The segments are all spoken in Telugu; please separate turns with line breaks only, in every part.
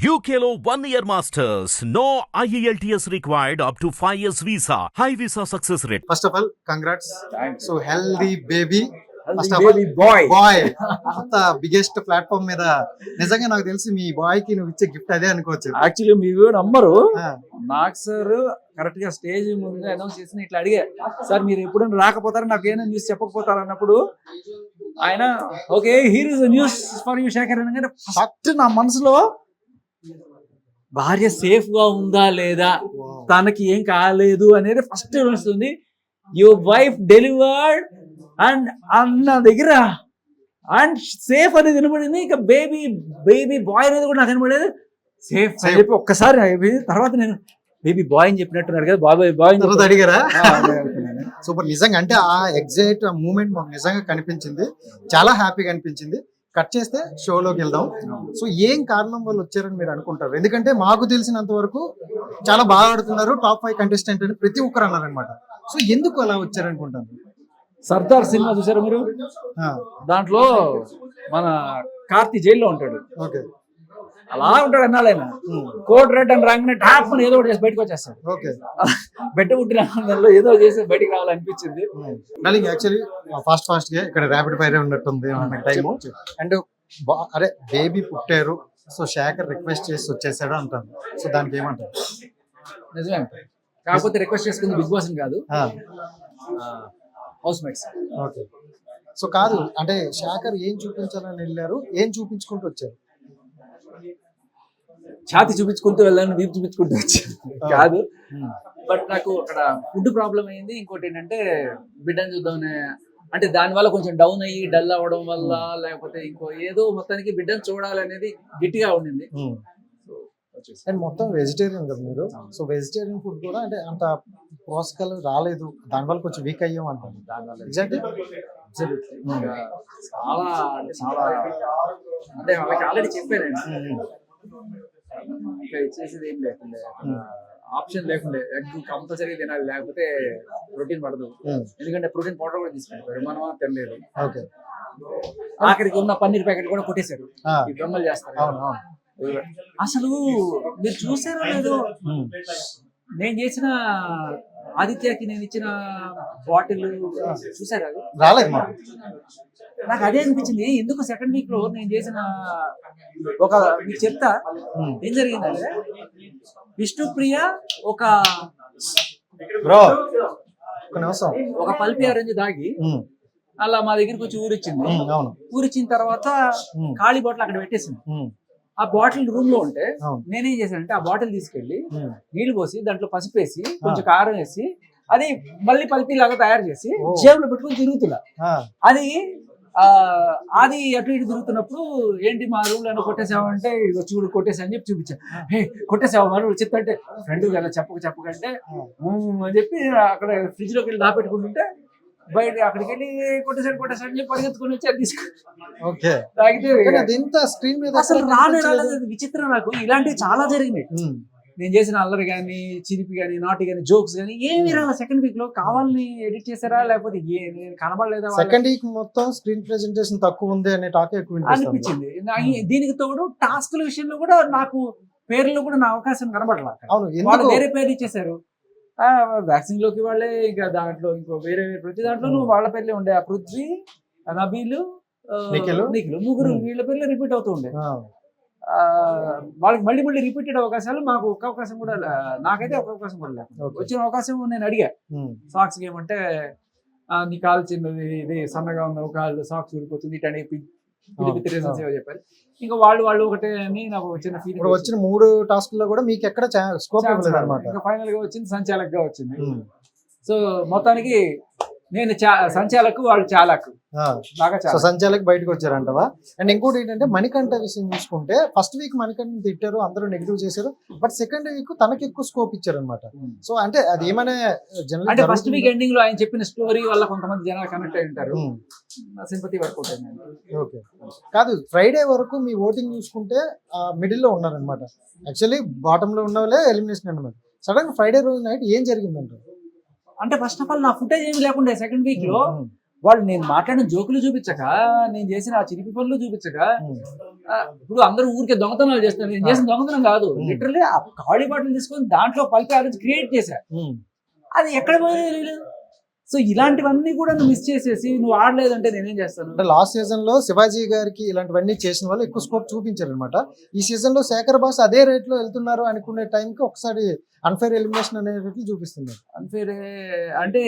One year masters. No E IELTS required up to 5 years visa. High visa success rate.
First of all congrats
Thanks.
So healthy baby first of
baby boy.
Boy అంత బిగ్గెస్ట్ ప్లాట్ఫామ్ మీద నిజంగా నాకు తెలిసి మీ బాయ్కి నువ్వు ఇచ్చే గిఫ్ట్ అదే అనుకోవచ్చు
యాక్చువల్లీ మీరు నమ్మరు నాకు సార్ కరెక్ట్గా స్టేజ్ ముందు అనౌన్స్ చేసిన ఇట్లా అడిగా సార్ మీరు ఎప్పుడైనా రాకపోతారు నాకు ఏమైనా న్యూస్ చెప్పకపోతారు అన్నప్పుడు ఆయన okay here is news for you Shekhar అనగానే ఫస్ట్ నా మనసులో భార్య సేఫ్గా ఉందా లేదా. తనకి ఏం కాలేదు అనేది ఫస్ట్ వస్తుంది. యువర్ వైఫ్ డెలివర్డ్ అండ్ అన్న దగ్గర అండ్ సేఫ్ అనేది వినపడింది ఇక బేబీ బేబీ బాయ్ అనేది కూడా నాకు వినపడేది సేఫ్ అని. చెప్పి ఒక్కసారి తర్వాత నేను బేబీ బాయ్ అని చెప్పినట్టున్నారు కదా బాబాయ్ బాయ్
తర్వాత. అడిగారా. సూపర్ నిజంగా అంటే ఆ ఎగ్జైట్ మూమెంట్ మాకు నిజంగా కనిపించింది. చాలా హ్యాపీగా అనిపించింది. కట్ చేస్తే షోలోకి వెళ్దాం. సో ఏం కారణం వల్ల వచ్చారని మీరు అనుకుంటారు? ఎందుకంటే మాకు తెలిసినంత వరకు చాలా బాగా ఆడుతున్నారు టాప్ ఫైవ్ కంటెస్టెంట్ అని ప్రతి ఒక్కరు అన్నారనమాట సో ఎందుకు అలా వచ్చారనుకుంటాను
సర్దార్ సినిమా చూసారా మీరు? దాంట్లో మన కార్తీ జైల్లో ఉంటాడు.
ఓకే.
అలా ఉంటాడు అన్నాడు ఆయన. కోట్ రెడ్ అని రాగానే టాప్ ఏదో ఒకటి చేసి బయటకు వచ్చేస్తాడు. బెట్ట పుట్టిన ఆనందంలో ఏదో చేసి బయటికి రావాలనిపించింది.
డార్లింగ్ యాక్చువల్లీ ఫాస్ట్ ఫాస్ట్గా ఇక్కడ ర్యాపిడ్ ఫైర్ ఉన్నట్టుంది టైము అండ్ అరే బేబీ పుట్టారు సో శేఖర్ రిక్వెస్ట్ చేసి వచ్చేసాడు అంటాను. సో దానికి ఏమంటారు?
నిజమే కాకపోతే రిక్వెస్ట్ చేసుకుంది బిగ్ బాస్ కాదు. House mates
okay. సో కాదు అంటే శేఖర్ ఏం చూపించాలని వెళ్ళారు ఏం చూపించుకుంటూ వచ్చారు?
ఛాతి చూపించుకుంటూ వెళ్ళాను వీపు చూపించుకుంటూ వచ్చాను. కాదు. బట్ నాకు అక్కడ ఫుడ్ ప్రాబ్లం అయింది. ఇంకోటి ఏంటంటే బిడ్డను చూద్దామనే అంటే దానివల్ల కొంచెం డౌన్ అయ్యి డల్ అవ్వడం వల్ల లేకపోతే ఇంకో ఏదో మొత్తానికి బిడ్డను చూడాలనేది గట్టిగా ఉండింది.
అండ్ మొత్తం వెజిటేరియన్ కదా మీరు? సో వెజిటేరియన్ ఫుడ్ కూడా అంటే అంత పోషకాలు రాలేదు. దానివల్ల కొంచెం వీక్ అయ్యాం
దానివల్ల
ఎగ్జాక్ట్లీ.
ఇంకా చాలా అంటే చాలా అంటే వాళ్ళకి ఆల్రెడీ చెప్పాను నేను. ఇంకా ఇచ్చేసేది ఏం లేకుండే. ఆప్షన్ లేకుండే. ఎగ్ కంపల్సరీ తినాలి లేకపోతే ప్రోటీన్ పడదు. ఎందుకంటే ప్రోటీన్ పౌడర్ కూడా తీసుకుంటారు మనం తినలేదు. ఆఖరికి ఉన్న పన్నీర్ ప్యాకెట్ కూడా కొట్టేశారు. ఈ బ్రహ్మలు చేస్తారు. అసలు మీరు చూసారో లేదో. నేను చేసిన ఆదిత్యకి నేను ఇచ్చిన బాటిల్ చూసారా?
రాలేదు
నాకు అదే అనిపించింది ఎందుకు సెకండ్ వీక్లో నేను చేసిన ఒక మీకు చెప్తా. ఏం జరిగిందంటే విష్ణుప్రియ ఒక
బ్రో ఒక నిమిషం
ఒక పల్పి ఆరెంజ్ దాగి. అలా మా దగ్గరికి వచ్చి ఊరిచ్చింది ఊరిచ్చిన తర్వాత. ఖాళీ బాటిల్ అక్కడ పెట్టేసింది. ఆ బాటిల్ రూమ్లో ఉంటే నేనేం చేశానంటే ఆ బాటిల్
తీసుకెళ్ళి.
నీళ్ళు పోసి దాంట్లో పసుపు వేసి కొంచెం కారం వేసి అది మళ్ళీ పల్పి లాగా తయారు చేసి. జేబులో పెట్టుకుని తిరుగుతున్నా. అది ఆ అది అటు ఇటు తిరుగుతున్నప్పుడు ఏంటి మా రూమ్లో కొట్టేసావంటే ఇదిగో చూడు కొట్టేసా అని చెప్పి చూపించా. హే కొట్టేసావా? మరి చెప్తాంటే ఫ్రెండ్ కదా చెప్పక చెప్పకంటే అని చెప్పి అక్కడ ఫ్రిడ్జ్లోకి వెళ్ళి దాపెట్టుకుంటుంటే బయట అక్కడికి వెళ్ళి కొట్టేసాడు కొట్టేసాడు అని చెప్పి పరిగెత్తుకుని వచ్చి అది
ఓకే.
తాగితే
స్క్రీన్ మీద
అసలు. రాలేదు విచిత్రం నాకు. ఇలాంటివి చాలా జరిగినాయి. నేను చేసిన అల్లరి కానీ చిరిపి కానీ నాటి కానీ జోక్స్ కానీ ఏమి రాలా. సెకండ్ వీక్లో కావాలని ఎడిట్ చేశారా లేకపోతే ఏ నేను కనబడలేదా?
సెకండ్ వీక్ మొత్తం స్క్రీన్ ప్రెజెంటేషన్ తక్కువ ఉంది అనే టాక్ ఎక్కువ
అనిపించింది. దీనికి తోడు టాస్క్ల విషయంలో కూడా నాకు పేర్లు కూడా నా అవకాశం కనబడలా అక్కడ.
అవును
వాళ్ళు
ఎందుకు?
వేరే పేర్లు ఇచ్చేసారు వ్యాక్సిన్లోకి వాళ్ళే ఇంకా దాంట్లో ఇంకో వేరే వేరే ప్రతి దాంట్లోనూ వాళ్ళ పేర్లే ఉండే ఆ పృథ్వీ నబీలు
నిఖిలు?
ముగ్గురు. వీళ్ళ పేర్లు రిపీట్ అవుతూ ఉండే వాళ్ళకి మళ్ళీ మళ్ళీ రిపీటెడ్ అవకాశాలు మాకు ఒక్క అవకాశం కూడా నాకైతే ఒక్క అవకాశం కూడా లేదు. వచ్చిన అవకాశం నేను అడిగా. సాక్స్ ఏమంటే నీ కాలు చిన్నది ఇది సన్నగా ఉన్నావు కాళ్ళు సాక్స్ ఊడిపోతుంది ఇటని పిలిపి రీజన్స్ ఏవో చెప్పారు ఇంకా వాళ్ళు వాళ్ళు ఒకటే అని నాకు వచ్చిన ఫీలింగ్
ఇప్పుడు వచ్చిన మూడు టాస్క్లో కూడా మీకు ఎక్కడ స్కోప్ ఇవ్వలేదు అనమాట
ఇంకా ఫైనల్గా వచ్చింది సంచాలక్గా వచ్చింది. సో మొత్తానికి నేను సంచాలకు వాళ్ళు చాలకు. బాగా
సంచాలకి బయటకు వచ్చారంటవా? అండ్ ఇంకోటి ఏంటంటే మణికంఠ విషయం చూసుకుంటే ఫస్ట్ వీక్ మణికంఠ తిట్టారు అందరూ నెగిటివ్ చేశారు బట్ సెకండ్ వీక్ తనకి ఎక్కువ స్కోప్ ఇచ్చారు అనమాట సో అంటే అది ఏమైనా
అంటే ఫస్ట్
జనరల్
వీక్ ఎండింగ్లో ఆయన చెప్పిన స్టోరీ వల్ల కొంతమంది జనాలు కనెక్ట్ అయి ఉంటారు. సింపతి అయింది
ఓకే కాదు ఫ్రైడే వరకు మీ ఓటింగ్ చూసుకుంటే మిడిల్లో ఉన్నారనమాట యాక్చువల్లీ బాటమ్లో ఉన్న వాళ్ళే ఎలిమినేషన్ అనమాట సడన్ ఫ్రైడే రోజు నైట్ ఏం జరిగిందంట
అంటే ఫస్ట్ ఆఫ్ ఆల్ నా ఫుటేజ్ ఏమి లేకుండా. సెకండ్ వీక్లో వాళ్ళు నేను మాట్లాడిన జోకులు చూపించక నేను చేసిన ఆ చిరిపి పనులు చూపించక ఇప్పుడు అందరూ ఊరికే దొంగతనాలు చేస్తున్నారు. నేను చేసిన దొంగతనం కాదు. లిటరల్లీ ఆ ఖాళీ బాటిల్ తీసుకొని దాంట్లో పలికి క్రియేట్ చేశా. అది ఎక్కడ తెలియదు సో ఇలాంటివన్నీ కూడా నువ్వు మిస్ చేసేసి నువ్వు ఆడలేదంటే నేనేం చేస్తాను?
అంటే లాస్ట్ సీజన్లో శివాజీ గారికి ఇలాంటివన్నీ చేసిన వాళ్ళు ఎక్కువ స్కోప్ చూపించారు అనమాట ఈ సీజన్లో శేఖర్ బాస్ అదే రేట్లో వెళ్తున్నారు అనుకునే టైం కి ఒకసారి అన్ఫైర్ ఎలిమినేషన్ అనేటట్లు చూపిస్తున్నారు
అన్ఫైర్ అంటే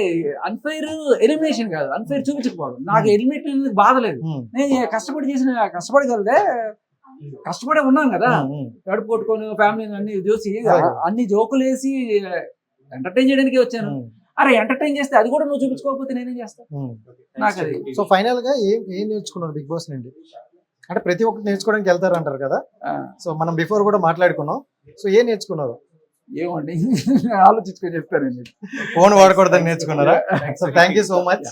అన్ఫైర్ ఎలిమినేషన్ కాదు అన్ఫైర్ చూపించకపోవడం. నాకు ఎలిమినేషన్ అనేది బాధ లేదు.
ఉమ్,
నేను కష్టపడి చేసిన కష్టపడగలదే కష్టపడే ఉన్నాను కదా.
ఉమ్,
కడుపు కొట్టుకొని ఫ్యామిలీని అన్ని చూసి. అన్ని జోకులు వేసి ఎంటర్టైన్ చేయడానికి వచ్చాను. అరే ఎంటర్టైన్ చేస్తే అది కూడా నువ్వు చూపించుకోకపోతే నేనేం చేస్తాను
ఉమ్.
నాకు అది.
సో ఫైనల్గా ఏం ఏం నేర్చుకున్నారు బిగ్ బాస్ నుండి? అంటే ప్రతి ఒక్కటి నేర్చుకోవడానికి వెళ్తారు అంటారు కదా సో మనం బిఫోర్ కూడా మాట్లాడుకున్నాం. సో ఏం నేర్చుకున్నారు?
ఏమండి? ఆలోచించుకొని చెప్తానండి
ఫోన్ వాడకూడదని నేర్చుకున్నారా? So thank you so much